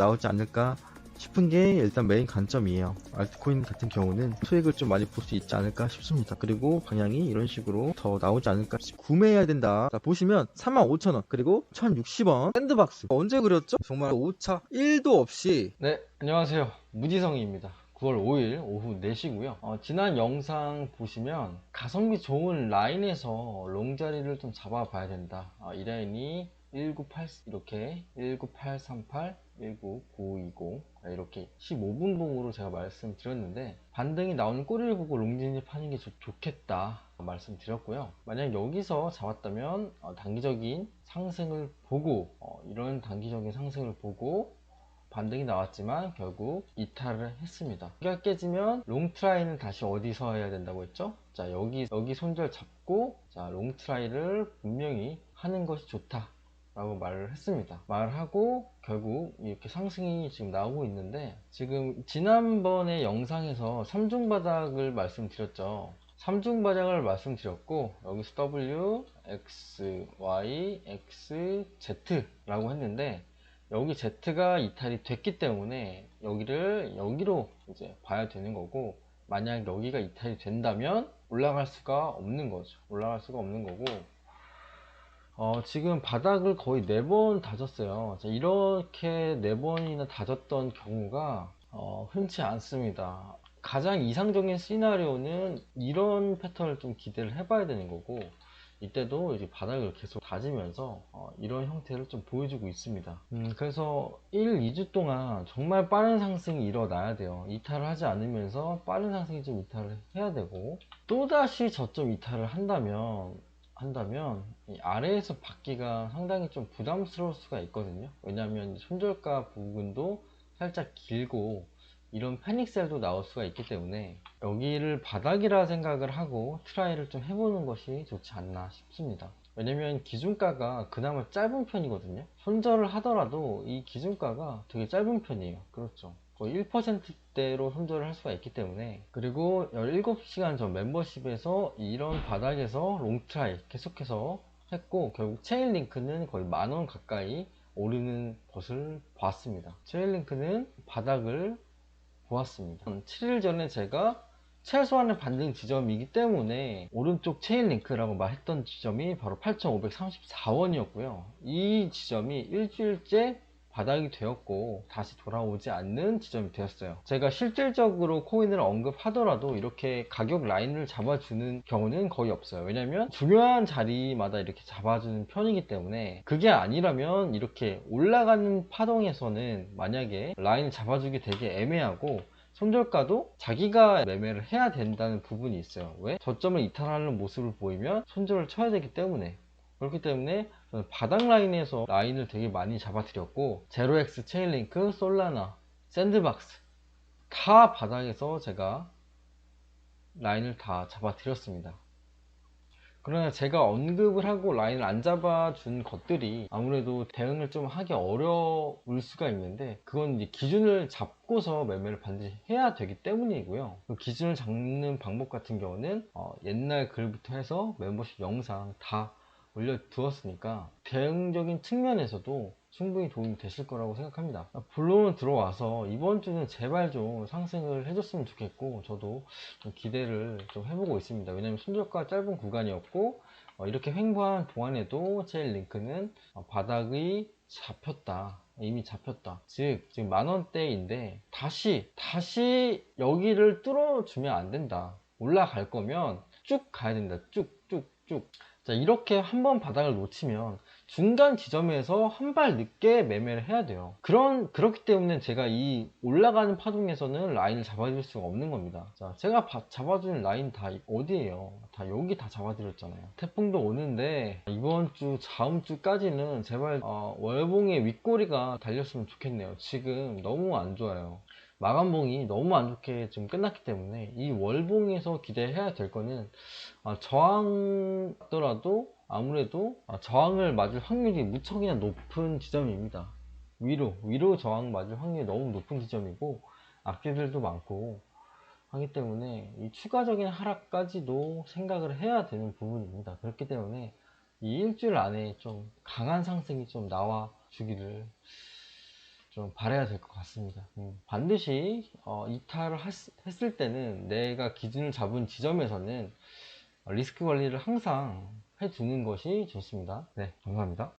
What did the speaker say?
나오지 않을까 싶은 게 일단 메인 관점이에요. 알트코인 같은 경우는 수익을 좀 많이 볼 수 있지 않을까 싶습니다. 그리고 방향이 이런 식으로 더 나오지 않을까 싶 구매해야 된다. 자, 보시면 35,000원 그리고 1,060원 샌드박스 언제 그렸죠? 정말 오차 1도 없이 네, 안녕하세요. 무지성입니다. 9월 5일 오후 4시고요. 어, 지난 영상 보시면 가성비 좋은 라인에서 롱자리를 좀 잡아 봐야 된다. 아, 이 라인이 1984 이렇게 19838, 19920 이렇게 15분 봉으로 제가 말씀드렸는데 반등이 나오는 꼬리를 보고 롱진입 하는 게 좋, 좋겠다 말씀드렸고요. 만약 여기서 잡았다면 어, 단기적인 상승을 보고 어, 이런 단기적인 상승을 보고 반등이 나왔지만 결국 이탈을 했습니다. 여기가 깨지면 롱트라이는 다시 어디서 해야 된다고 했죠? 자 여기 여기 손절 잡고 자 롱트라이를 분명히 하는 것이 좋다. 라고 말을 했습니다. 말하고 결국 이렇게 상승이 지금 나오고 있는데 지금 지난번에 영상에서 3중 바닥을 말씀드렸죠. 3중 바닥을 말씀드렸고 여기서 W, X, Y, X, Z라고 했는데 여기 Z가 이탈이 됐기 때문에 여기를 여기로 이제 봐야 되는 거고 만약 여기가 이탈이 된다면 올라갈 수가 없는 거죠. 올라갈 수가 없는 거고 어, 지금 바닥을 거의 네 번 다졌어요. 자, 이렇게 네 번이나 다졌던 경우가 어, 흔치 않습니다. 가장 이상적인 시나리오는 이런 패턴을 좀 기대를 해봐야 되는 거고 이때도 이제 바닥을 계속 다지면서 어, 이런 형태를 좀 보여주고 있습니다. 음, 그래서 1, 2주 동안 정말 빠른 상승이 일어나야 돼요. 이탈을 하지 않으면서 빠른 상승이 좀 이탈을 해야 되고 또다시 저점 이탈을 한다면 한다면 이 아래에서 받기가 상당히 좀 부담스러울 수가 있거든요. 왜냐하면 손절가 부분도 살짝 길고 이런 패닉셀도 나올 수가 있기 때문에 여기를 바닥이라 생각을 하고 트라이를 좀 해보는 것이 좋지 않나 싶습니다. 왜냐면 기준가가 그나마 짧은 편이거든요. 손절을 하더라도 이 기준가가 되게 짧은 편이에요. 그렇죠. 거의 1%대로 손절을 할 수가 있기 때문에 그리고 17시간 전 멤버십에서 이런 바닥에서 롱트라이 계속해서 했고 결국 체인링크는 거의 만원 가까이 오르는 것을 봤습니다. 체인링크는 바닥을 보았습니다. 7일 전에 제가 최소한의 반등 지점이기 때문에 오른쪽 체인 링크라고 말했던 지점이 바로 8,534원이었고요. 이 지점이 일주일째 바닥이 되었고 다시 돌아오지 않는 지점이 되었어요. 제가 실질적으로 코인을 언급하더라도 이렇게 가격 라인을 잡아주는 경우는 거의 없어요. 왜냐면 중요한 자리마다 이렇게 잡아주는 편이기 때문에 그게 아니라면 이렇게 올라가는 파동에서는 만약에 라인을 잡아주기 되게 애매하고 손절가도 자기가 매매를 해야 된다는 부분이 있어요. 왜? 저점을 이탈하는 모습을 보이면 손절을 쳐야 되기 때문에 그렇기 때문에 바닥 라인에서 라인을 되게 많이 잡아드렸고 제로엑스 체인링크, 솔라나, 샌드박스 다 바닥에서 제가 라인을 다 잡아드렸습니다. 그러나 제가 언급을 하고 라인을 안 잡아준 것들이 아무래도 대응을 좀 하기 어려울 수가 있는데 그건 이제 기준을 잡고서 매매를 반드시 해야 되기 때문이고요. 그 기준을 잡는 방법 같은 경우는 어, 옛날 글부터 해서 멤버십 영상 다 올려두었으니까 대응적인 측면에서도 충분히 도움이 되실 거라고 생각합니다. 본론은 들어와서 이번 주는 제발 좀 상승을 해줬으면 좋겠고 저도 좀 기대를 좀 해보고 있습니다. 왜냐면 손절가 짧은 구간이었고 어, 이렇게 횡보한 동안에도 제일 링크는 어, 바닥이 잡혔다. 이미 잡혔다. 즉 지금 만 원대인데 다시 다시 여기를 뚫어주면 안 된다. 올라갈 거면 쭉 가야 된다. 쭉쭉 쭉. 자, 이렇게 한 번 바닥을 놓치면 중간 지점에서 한 발 늦게 매매를 해야 돼요. 그런, 그렇기 때문에 제가 이 올라가는 파동에서는 라인을 잡아줄 수가 없는 겁니다. 자, 제가 바- 잡아주는 라인 다 어디에요? 다 여기 다 잡아드렸잖아요. 태풍도 오는데 이번 주, 다음 주까지는 제발 어, 월봉의 윗꼬리가 달렸으면 좋겠네요. 지금 너무 안 좋아요. 마감봉이 너무 안 좋게 좀 끝났기 때문에 이 월봉에서 기대해야 될 거는 아, 저항 더라도 아무래도 아, 저항을 맞을 확률이 무척이나 높은 지점입니다. 위로 위로 저항 맞을 확률이 너무 높은 지점이고 악재들도 많고 하기 때문에 이 추가적인 하락까지도 생각을 해야 되는 부분입니다. 그렇기 때문에 이 일주일 안에 좀 강한 상승이 좀 나와 주기를 좀 바래야 될 것 같습니다. 음, 반드시 어, 이탈을 했, 을 때는 내가 기준을 잡은 지점에서는 어, 리스크 관리를 항상 해주는 것이 좋습니다. 네, 감사합니다.